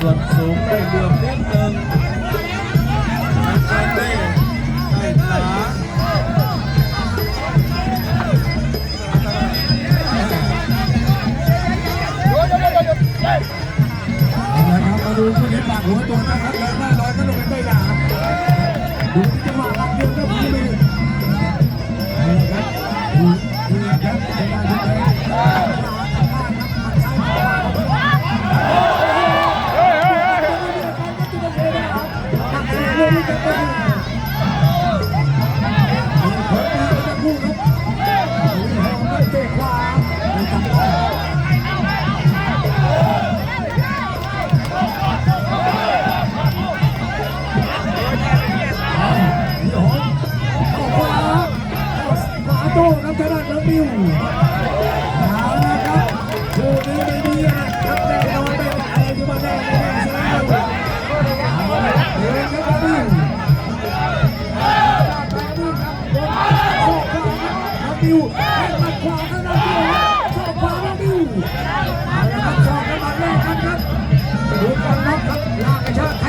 ส่วนสูงได้เหลื่อมนิดนึงอันนี้ได้ขานะครับมาดูคู่นี้ปากหัวตัวนะครับแล้วหน้าร้อยก็ลงไปไม่ด่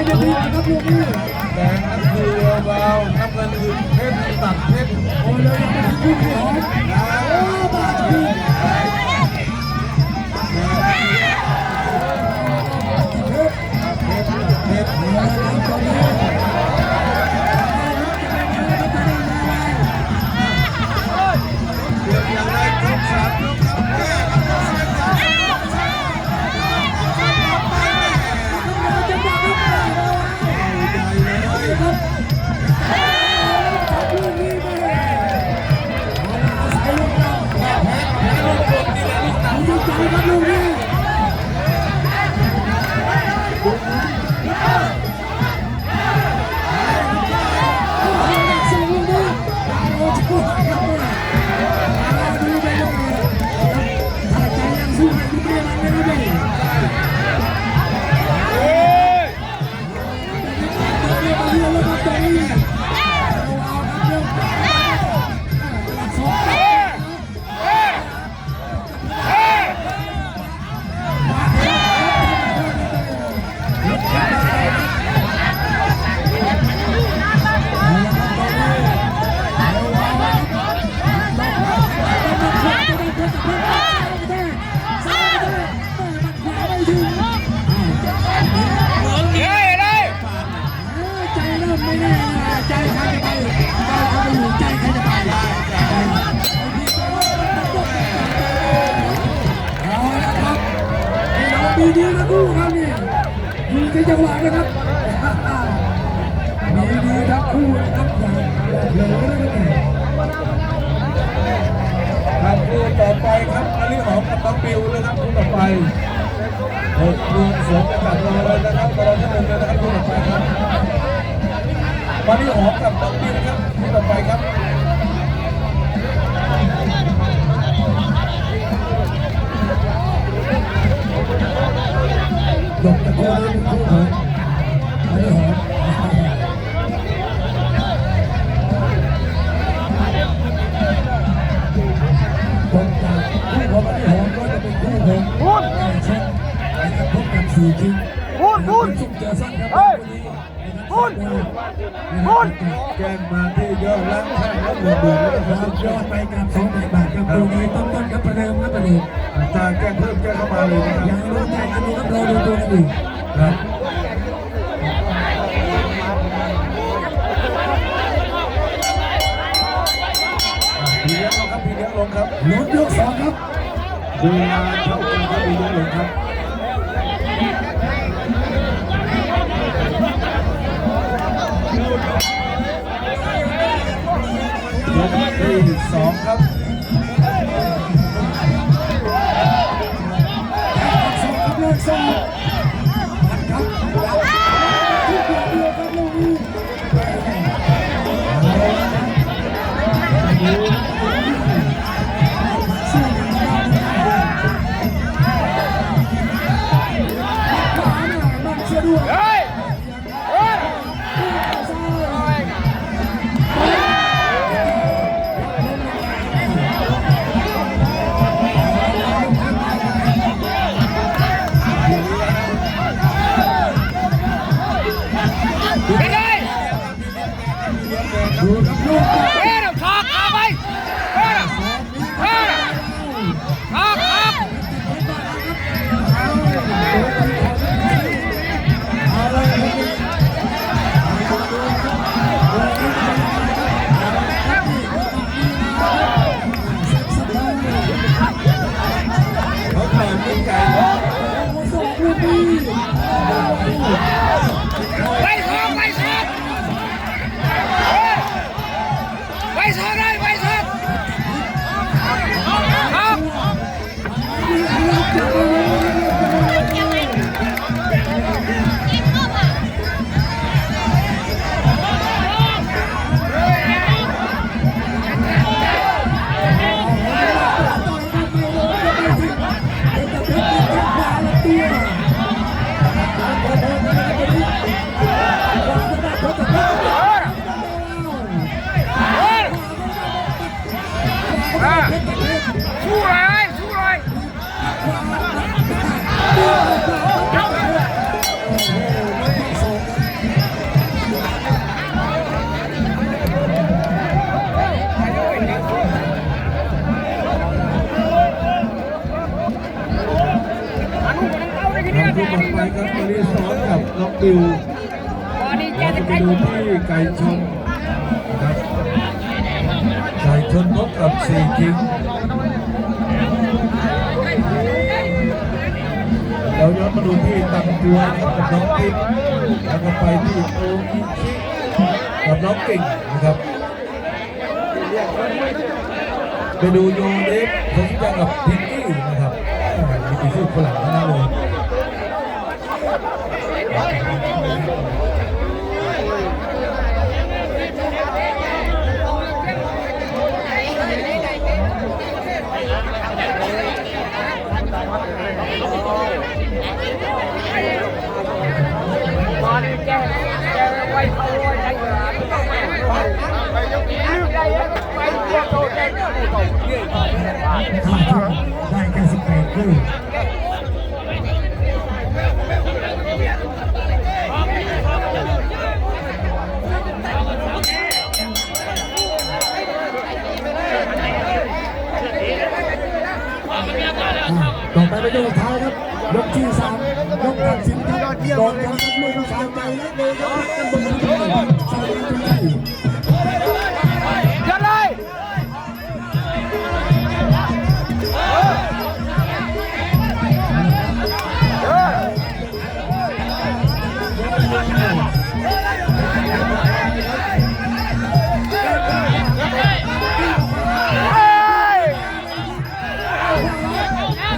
จะดีกันครับลูกนี้แดงนั่นคือเบาน้ำเงินคือเพชรตัดเพชรโอ้ยเลยยังไม่ถึงคู่ที่หอมโอ้บาดทีเพชรเพชรเอาละครับตอนนี้ ใจใครจะไปใจเขาไปอยู่ใจใครจะไปเอาละครับพี่น้องมีดีนะคู่ครับนี่อยู่ในจังหวะนะครับมีดีทั้งคู่นะครับอย่าอย่าเผลอนะครับครับคู่ต่อไปครับอันนี้หอมกับน้องบิวเลยครับคู่ต่อไปหกดวงสวมกระตัดรอเลยนะครับรอที่หนึ่งเลยนะครับคู่ต่อไปครับ วันนี้หอมกับน้องบิวครับคู่ต่อไปครับยกตะโกนเลยคู่เถิดอันนี้หอมคนจากคู่ของอันนี้หอมก็จะเป็นคู่ของพูดเช่นนะครับพบกันสี่คิงพูดพูดสุกเจอสั้นครับวันนี้ พูดพูดแจ้งมาที่ยอดล้างแท่งและหมื่นหมื่นแล้วครับยอดไปกับสองหมื่นบาทครับตัวนี้ต้นต้นครับประเดิมครับประเดิมจะแจ้เพิ่มแจ้เข้ามาเลยนะคยัรังรู้ใจกันดูครับเราดูตัวนี้ครับพีเลี้ยงลงครับพีเลี้ยงลงครับลุ้นยกสองครับเวลาเท่ากันครับพี่เลี้ยงลงครับ ยกที่สองครับ 감사합니다. สี่จิงเราย้อนมาดูที่ตังตัวนะครับกับน้องกิ๊กแล้วก็ไปที่โออิชิกับน้องกิ่งนะครับไปดูโยเล็กผมจะกับพิงกี้นะครับมีกี่ชื่อฝรั่งนั้นเลย ได้แค่สิบแปดคือ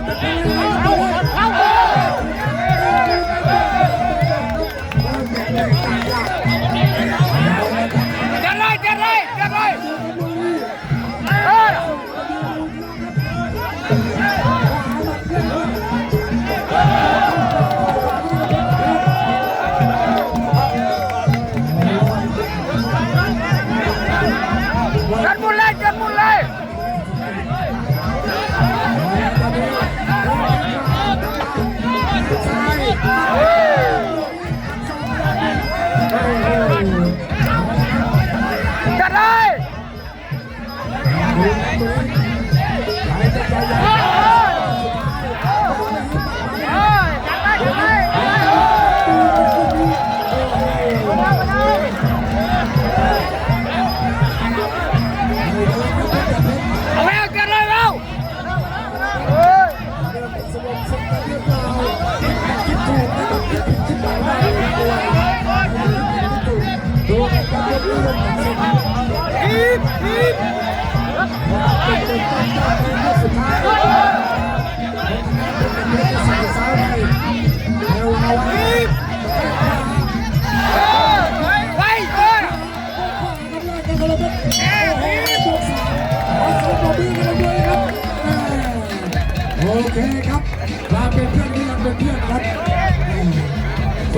Yeah.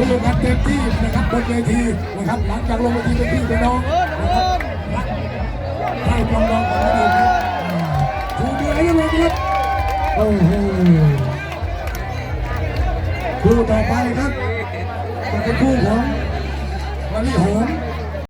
สนุกันเต็มที่นะครับบนเวทีนะครับหลังจากลงเวทีเป็นพี่เป็นน้องนะครับให้กำลังกันดีครับชูมือให้ยังไงครับโอ้โหคู่ต่อไปครับจะเป็นคู่ของ